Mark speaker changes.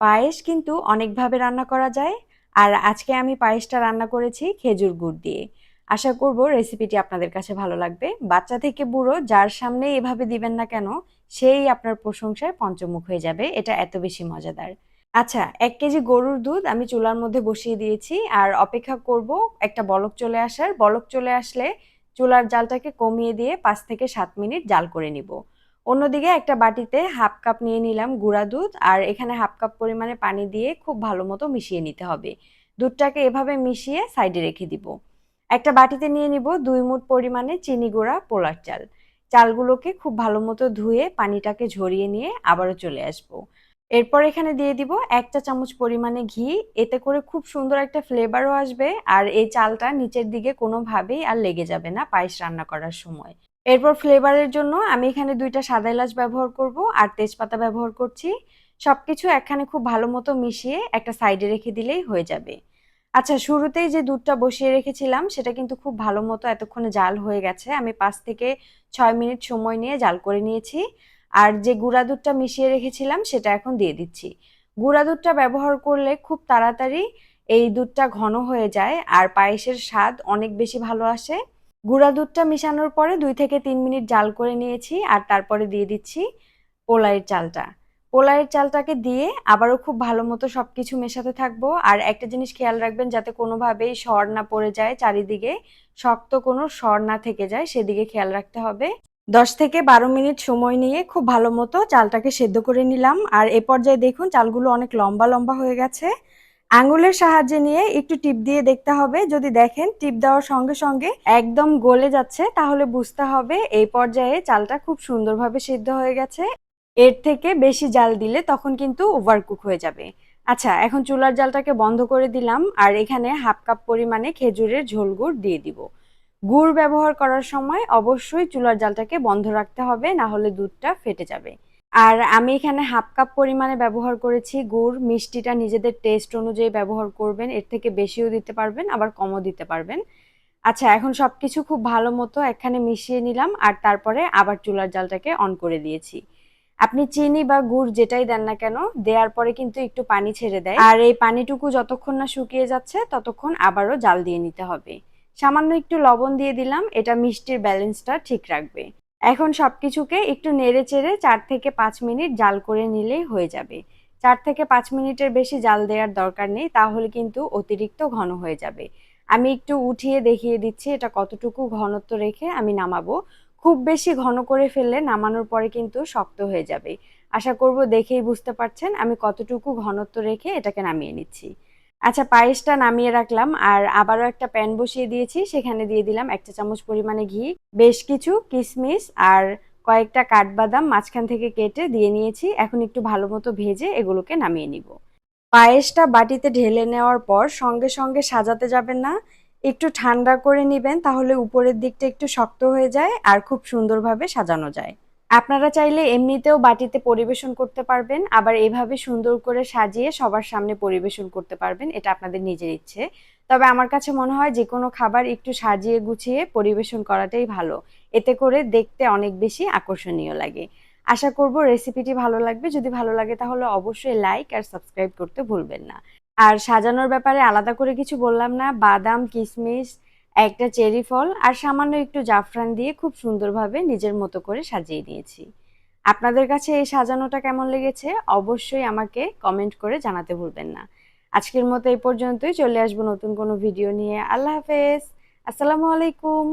Speaker 1: পায়েস কিন্তু অনেকভাবে রান্না করা যায়। আর আজকে আমি পায়েসটা রান্না করেছি খেজুর গুড় দিয়ে। আশা করব রেসিপিটি আপনাদের কাছে ভালো লাগবে। বাচ্চা থেকে বুড়ো যার সামনে এভাবে দিবেন না কেন, সেই আপনার প্রশংসায় পঞ্চমুখ হয়ে যাবে। এটা এত বেশি মজাদার। আচ্ছা এক কেজি গরুর দুধ আমি চুলার মধ্যে বসিয়ে দিয়েছি। আর অপেক্ষা করব একটা বলক চলে আসার। বলক চলে আসলে চুলার জালটাকে কমিয়ে দিয়ে পাঁচ থেকে সাত মিনিট জাল করে নিব। অন্যদিকে একটা বাটিতে হাফ কাপ নিয়ে নিলাম গুঁড়া দুধ আর এখানে হাফ কাপ পরিমাণে পানি দিয়ে খুব ভালো মতো মিশিয়ে নিতে হবে। দুধটাকে এভাবে মিশিয়ে সাইডে রেখে দিব। একটা বাটিতে নিয়ে নিব দুই মুঠ পরিমাণে চিনি গুঁড়া পোলার চাল। চালগুলোকে খুব ভালো মতো ধুয়ে পানিটাকে ঝরিয়ে নিয়ে আবারও চলে আসব। এরপর এখানে দিয়ে দিব এক চা চামচ পরিমাণে ঘি। এতে করে খুব সুন্দর একটা ফ্লেভারও আসবে আর এই চালটা নিচের দিকে কোনোভাবেই আর লেগে যাবে না পায়েস রান্না করার সময়। এরপর ফ্লেভারের জন্য আমি এখানে দুইটা সাদা এলাচ ব্যবহার করব আর তেজপাতা ব্যবহার করছি। সব কিছু একখানে খুব ভালো মতো মিশিয়ে একটা সাইডে রেখে দিলেই হয়ে যাবে। আচ্ছা শুরুতেই যে দুধটা বসিয়ে রেখেছিলাম সেটা কিন্তু খুব ভালো মতো এতক্ষণে জাল হয়ে গেছে। আমি পাঁচ থেকে ছয় মিনিট সময় নিয়ে জাল করে নিয়েছি। আর যে গুঁড়া দুধটা মিশিয়ে রেখেছিলাম সেটা এখন দিয়ে দিচ্ছি। গুঁড়া দুধটা ব্যবহার করলে খুব তাড়াতাড়ি এই দুধটা ঘন হয়ে যায় আর পায়েসের স্বাদ অনেক বেশি ভালো আসে। গুঁড়া দুধটা মিশানোর পরে দুই থেকে তিন মিনিট জাল করে নিয়েছি আর তারপরে দিয়ে দিচ্ছি পোলাইয়ের চালটা। পোলাইয়ের চালটাকে দিয়ে আবারও খুব ভালো মতো সব কিছু মেশাতে থাকব। আর একটা জিনিস খেয়াল রাখবেন, যাতে কোনোভাবেই সর না পড়ে যায়, চারিদিকে শক্ত কোনো সর না থেকে যায়, সেদিকে খেয়াল রাখতে হবে। দশ থেকে বারো মিনিট সময় নিয়ে খুব ভালো মতো চালটাকে সেদ্ধ করে নিলাম। আর এ পর্যায়ে দেখুন, চালগুলো অনেক লম্বা লম্বা হয়ে গেছে। আঙ্গুলের সাহায্যে নিয়ে একটু টিপ দিয়ে দেখতে হবে। যদি দেখেন টিপ দেওয়ার সঙ্গে সঙ্গে একদম গলে যাচ্ছে, তাহলে বুঝতে হবে এই পর্যায়ে চালটা খুব সুন্দরভাবে সিদ্ধ হয়ে গেছে। এর থেকে বেশি জাল দিলে তখন কিন্তু ওভারকুক হয়ে যাবে। আচ্ছা এখন চুলার জালটাকে বন্ধ করে দিলাম আর এখানে হাফ কাপ পরিমাণে খেজুরের ঝোল গুড় দিয়ে দিব। গুড় ব্যবহার করার সময় অবশ্যই চুলার জালটাকে বন্ধ রাখতে হবে না হলে দুধটা ফেটে যাবে। আর আমি এখানে হাফ কাপ পরিমাণে ব্যবহার করেছি। গুড়, মিষ্টিটা নিজেদের টেস্ট অনুযায়ী ব্যবহার করবেন। এর থেকে বেশিও দিতে পারবেন, আবার কমও দিতে পারবেন। আচ্ছা এখন সব কিছু খুব ভালো মতো এখানে মিশিয়ে নিলাম আর তারপরে আবার চুলার জালটাকে অন করে দিয়েছি। আপনি চিনি বা গুড় যেটাই দেন না কেন, দেওয়ার পরে কিন্তু একটু পানি ছেড়ে দেয়। আর এই পানিটুকু যতক্ষণ না শুকিয়ে যাচ্ছে, ততক্ষণ আবারও জাল দিয়ে নিতে হবে। সামান্য একটু লবণ দিয়ে দিলাম, এটা মিষ্টির ব্যালেন্সটা ঠিক রাখবে। এখন সব কিছুকে একটু নেড়ে চেড়ে চার থেকে পাঁচ মিনিট জাল করে নিলেই হয়ে যাবে। চার থেকে পাঁচ মিনিটের বেশি জাল দেওয়ার দরকার নেই, তাহলে কিন্তু অতিরিক্ত ঘন হয়ে যাবে। আমি একটু উঠিয়ে দেখিয়ে দিচ্ছি এটা কতটুকু ঘনত্ব রেখে আমি নামাবো। খুব বেশি ঘন করে ফেললে নামানোর পরে কিন্তু শক্ত হয়ে যাবে। আশা করব দেখেই বুঝতে পারছেন আমি কতটুকু ঘনত্ব রেখে এটাকে নামিয়ে নিচ্ছি। আচ্ছা পায়েসটা নামিয়ে রাখলাম আর আবারও একটা প্যান বসিয়ে দিয়েছি। সেখানে দিয়ে দিলাম একটা চামচ পরিমাণে ঘি, বেশ কিছু কিশমিশ আর কয়েকটা কাঠবাদাম মাঝখান থেকে কেটে দিয়ে নিয়েছি। এখন একটু ভালো মতো ভেজে এগুলোকে নামিয়ে নিব। পায়েসটা বাটিতে ঢেলে নেওয়ার পর সঙ্গে সঙ্গে সাজাতে যাবেন না। একটু ঠান্ডা করে নেবেন, তাহলে উপরের দিকটা একটু শক্ত হয়ে যায় আর খুব সুন্দরভাবে সাজানো যায়। আপনারা চাইলে এমনিতেও বাটিতে পরিবেশন করতে পারবেন, আবার এভাবে সুন্দর করে সাজিয়ে সবার সামনে পরিবেশন করতে পারবেন, এটা আপনাদের নিজের ইচ্ছে। তবে আমার কাছে মনে হয় যে কোনো খাবার একটু সাজিয়ে গুছিয়ে পরিবেশন করাটাই ভালো, এতে করে দেখতে অনেক বেশি আকর্ষণীয় লাগে। আশা করব রেসিপিটি ভালো লাগবে, যদি ভালো লাগে তাহলে অবশ্যই লাইক আর সাবস্ক্রাইব করতে ভুলবেন না। আর সাজানোর ব্যাপারে আলাদা করে কিছু বললাম না, বাদাম, কিশমিশ একটা চেরি ফল আর সামান্য একটু জাফরান দিয়ে খুব সুন্দরভাবে নিজের মতো করে সাজিয়ে দিয়েছি আপনাদের কাছে এই সাজানোটা কেমন লেগেছে অবশ্যই আমাকে কমেন্ট করে জানাতে ভুলবেন না। আজকের মতো এই পর্যন্তই, চলে আসব নতুন কোনো ভিডিও নিয়ে। আল্লাহ হাফেজ। আসসালামু আলাইকুম।